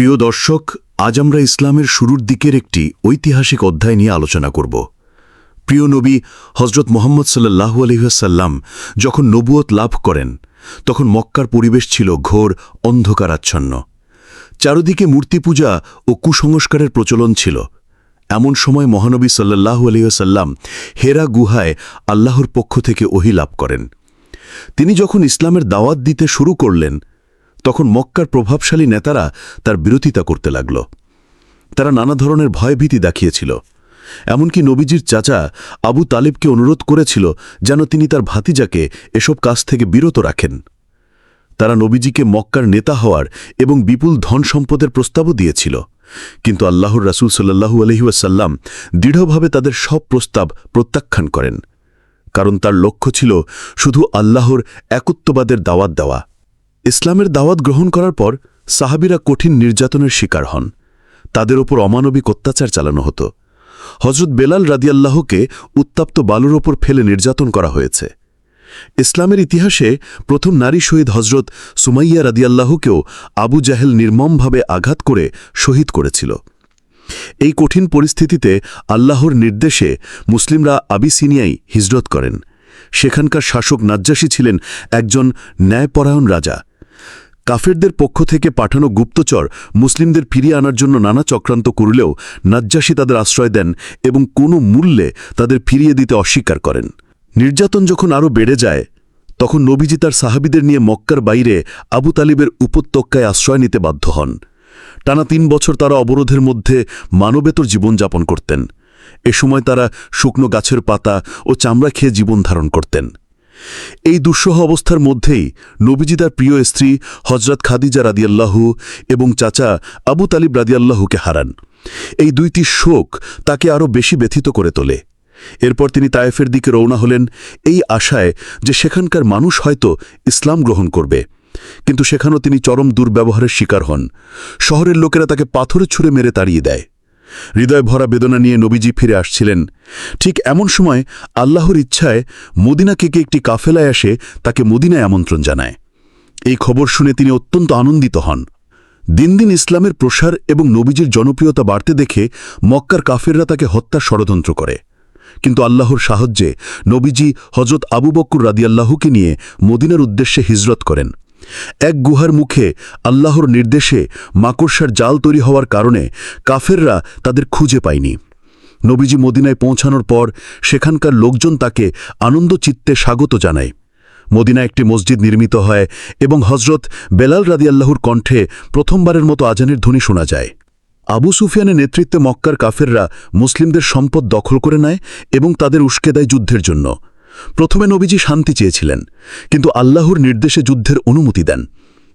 প্রিয় দর্শক, আজ আমরা ইসলামের শুরুর দিকের একটি ঐতিহাসিক অধ্যায় নিয়ে আলোচনা করব। প্রিয় নবী হজরত মোহাম্মদ সাল্লাহু আলহিহাসাল্লাম যখন নবুয়ত লাভ করেন, তখন মক্কার পরিবেশ ছিল ঘোর অন্ধকারাচ্ছন্ন। চারদিকে মূর্তি পূজা ও কুসংস্কারের প্রচলন ছিল। এমন সময় মহানবী সাল্লাহু আলহিহাসাল্লাম হেরা গুহায় আল্লাহর পক্ষ থেকে ওহি লাভ করেন। তিনি যখন ইসলামের দাওয়াত দিতে শুরু করলেন তখন মক্কার প্রভাবশালী নেতারা তার বিরোধিতা করতে লাগল। তারা নানা ধরনের ভয়ভীতি দেখিয়েছিল। এমনকি নবীজির চাচা আবু তালিবকে অনুরোধ করেছিল যেন তিনি তার ভাতিজাকে এসব কাজ থেকে বিরত রাখেন। তারা নবীজিকে মক্কার নেতা হওয়ার এবং বিপুল ধন সম্পদের প্রস্তাবও দিয়েছিল। কিন্তু আল্লাহর রাসুল সাল্লাহু আলহিউসাল্লাম দৃঢ়ভাবে তাদের সব প্রস্তাব প্রত্যাখ্যান করেন। কারণ তার লক্ষ্য ছিল শুধু আল্লাহর একত্ববাদের দাওয়াত দেওয়া। ইসলামের দাওয়াত গ্রহণ করার পর সাহাবিরা কঠিন নির্যাতনের শিকার হন। তাদের ওপর অমানবিক অত্যাচার চালানো হতো। হজরত বেলাল রাদিয়াল্লাহকে উত্তাপ্ত বালুর ওপর ফেলে নির্যাতন করা হয়েছে। ইসলামের ইতিহাসে প্রথম নারী শহীদ হজরত সুমাইয়া রাদিয়াল্লাহকেও আবু জাহেল নির্মমভাবে আঘাত করে শহীদ করেছিল। এই কঠিন পরিস্থিতিতে আল্লাহর নির্দেশে মুসলিমরা আবিসিনিয়ায় হিজরত করেন। সেখানকার শাসক নাজ্জাসী ছিলেন একজন ন্যায়পরায়ণ রাজা। কাফেরদের পক্ষ থেকে পাঠানো গুপ্তচর মুসলিমদের ফিরিয়ে আনার জন্য নানা চক্রান্ত করলেও নাজ্জাসী তাদের আশ্রয় দেন এবং কোনো মূল্যে তাদের ফিরিয়ে দিতে অস্বীকার করেন। নির্যাতন যখন আরও বেড়ে যায়, তখন নবীজি তার সাহাবিদের নিয়ে মক্কার বাইরে আবু তালিবের উপত্যকায় আশ্রয় নিতে বাধ্য হন। টানা তিন বছর তারা অবরোধের মধ্যে মানবেতর জীবনযাপন করতেন। এ সময় তারা শুকনো গাছের পাতা ও চামড়া খেয়ে জীবন ধারণ করতেন। এই দুঃসহ অবস্থার মধ্যেই নবীজি তার প্রিয় স্ত্রী হজরত খাদিজা রাদিয়াল্লাহু এবং চাচা আবু তালিব রাদিয়াল্লাহুকে হারান। এই দুইটি শোক তাকে আরও বেশি ব্যথিত করে তোলে। এরপর তিনি তায়েফের দিকে রওনা হলেন এই আশায় যে সেখানকার মানুষ হয়তো ইসলাম গ্রহণ করবে। কিন্তু সেখানেও তিনি চরম দুর্ব্যবহারের শিকার হন। শহরের লোকেরা তাকে পাথরে ছুঁড়ে মেরে তাড়িয়ে দেয়। হৃদয় ভরা বেদনা নিয়ে নবীজি ফিরে আসছিলেন। ঠিক এমন সময় আল্লাহর ইচ্ছায় মদিনা কেকে একটি কাফেলায় আসে, তাকে মদিনায় আমন্ত্রণ জানায়। এই খবর শুনে তিনি অত্যন্ত আনন্দিত হন। দিন দিন ইসলামের প্রসার এবং নবীজির জনপ্রিয়তা বাড়তে দেখে মক্কার কাফেররা তাকে হত্যার ষড়যন্ত্র করে। কিন্তু আল্লাহর সাহায্যে নবীজি হজরত আবু বক্কুর রাদিয়াল্লাহুকে নিয়ে মদিনার উদ্দেশ্যে হিজরত করেন। এক গুহার মুখে আল্লাহর নির্দেশে মাকড়সার জাল তৈরি হওয়ার কারণে কাফেররা তাদের খুঁজে পায়নি। নবীজি মদিনায় পৌঁছানোর পর সেখানকার লোকজন তাকে আনন্দ চিত্তে স্বাগত জানায়। মদিনা একটি মসজিদ নির্মিত হয় এবং হজরত বেলাল রাদি আল্লাহর কণ্ঠে প্রথমবারের মতো আজানের ধ্বনি শোনা যায়। আবু সুফিয়ানের নেতৃত্বে মক্কার কাফেররা মুসলিমদের সম্পদ দখল করে নেয় এবং তাদের উস্কে দেয় যুদ্ধের জন্য। প্রথমে নবীজি শান্তি চেয়েছিলেন, কিন্তু আল্লাহর নির্দেশে যুদ্ধের অনুমতি দেন।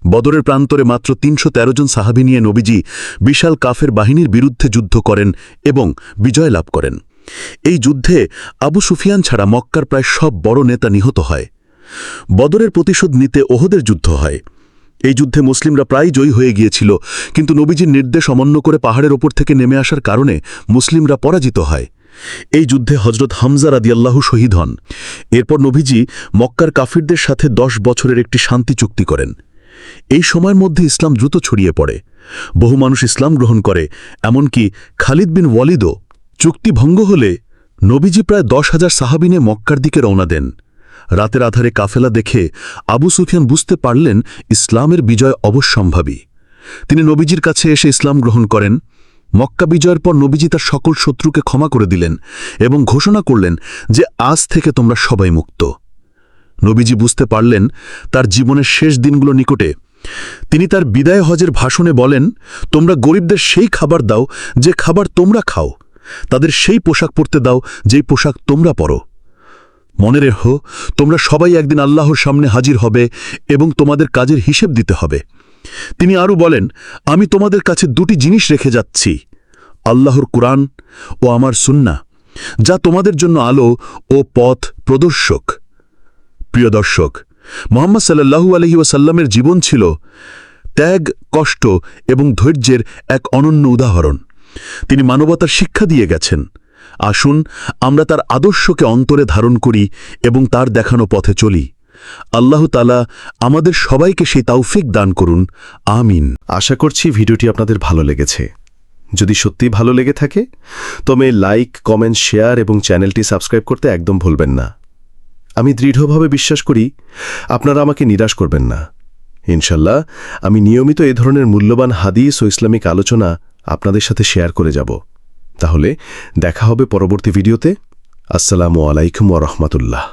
বদরের প্রান্তরে মাত্র তিনশো তেরো জন সাহাবি নিয়ে নবীজি বিশাল কাফের বাহিনীর বিরুদ্ধে যুদ্ধ করেন এবং বিজয় লাভ করেন। এই যুদ্ধে আবু সুফিয়ান ছাড়া মক্কার প্রায় সব বড় নেতা নিহত হয়। বদরের প্রতিশোধ নিতে ওহদের যুদ্ধ হয়। এই যুদ্ধে মুসলিমরা প্রায় জয়ী হয়ে গিয়েছিল, কিন্তু নবীজির নির্দেশ অমান্য করে পাহাড়ের ওপর থেকে নেমে আসার কারণে মুসলিমরা পরাজিত হয়। এই যুদ্ধে হজরত হামজা রাদিয়াল্লাহু শহীদ হন। এরপর নবীজি মক্কার কাফিরদের সাথে দশ বছরের একটি শান্তি চুক্তি করেন। এই সময়ের মধ্যে ইসলাম দ্রুত ছড়িয়ে পড়ে। বহু মানুষ ইসলাম গ্রহণ করে, এমনকি খালিদ বিন ওয়ালিদও চুক্তি ভঙ্গ হলে নবীজি প্রায় দশ হাজার সাহাবিনে মক্কার দিকে রওনা দেন। রাতের আধারে কাফেলা দেখে আবু সুফিয়ান বুঝতে পারলেন ইসলামের বিজয় অবশ্যম্ভাবী। তিনি নবীজির কাছে এসে ইসলাম গ্রহণ করেন মক্কা বিজয়ের পর নবীজি তার সকল শত্রুকে ক্ষমা করে দিলেন এবং ঘোষণা করলেন যে আজ থেকে তোমরা সবাই মুক্ত। নবীজি বুঝতে পারলেন তার জীবনের শেষ দিনগুলো নিকটে। তিনি তার বিদায় হজের ভাষণে বলেন, তোমরা গরিবদের সেই খাবার দাও যে খাবার তোমরা খাও। তাদের সেই পোশাক পরতে দাও যেই পোশাক তোমরা পরো। মনে রেখো, তোমরা সবাই একদিন আল্লাহর সামনে হাজির হবে এবং তোমাদের কাজের হিসেব দিতে হবে। তিনি আরও বলেন, আমি তোমাদের কাছে দুটি জিনিস রেখে যাচ্ছি। আল্লাহর কুরআন ও আমার সুন্না, যা তোমাদের জন্য আলো ও পথ প্রদর্শক। প্রিয় দর্শক, মোহাম্মদ সাল্লাহু আলহি ওয়াসাল্লামের জীবন ছিল ত্যাগ, কষ্ট এবং ধৈর্যের এক অনন্য উদাহরণ। তিনি মানবতার শিক্ষা দিয়ে গেছেন। আসুন, আমরা তার আদর্শকে অন্তরে ধারণ করি এবং তার দেখানো পথে চলি। আল্লাহ তালা আমাদের সবাইকে সেই তাওফিক দান করুন। আমিন। আশা করছি ভিডিওটি আপনাদের ভালো লেগেছে। যদি সত্যি ভালো লেগে থাকে, তবে লাইক কমেন্ট শেয়ার এবং চ্যানেলটি সাবস্ক্রাইব করতে একদম ভুলবেন না। আমি দৃঢ়ভাবে বিশ্বাস করি, আপনারা আমাকে নিরাশ করবেন না। ইনশাল্লাহ, আমি নিয়মিত এ ধরনের মূল্যবান হাদিস ও ইসলামিক আলোচনা আপনাদের সাথে শেয়ার করে যাব। তাহলে দেখা হবে পরবর্তী ভিডিওতে আসসালামু আলাইকুম ওয়া রাহমাতুল্লাহ।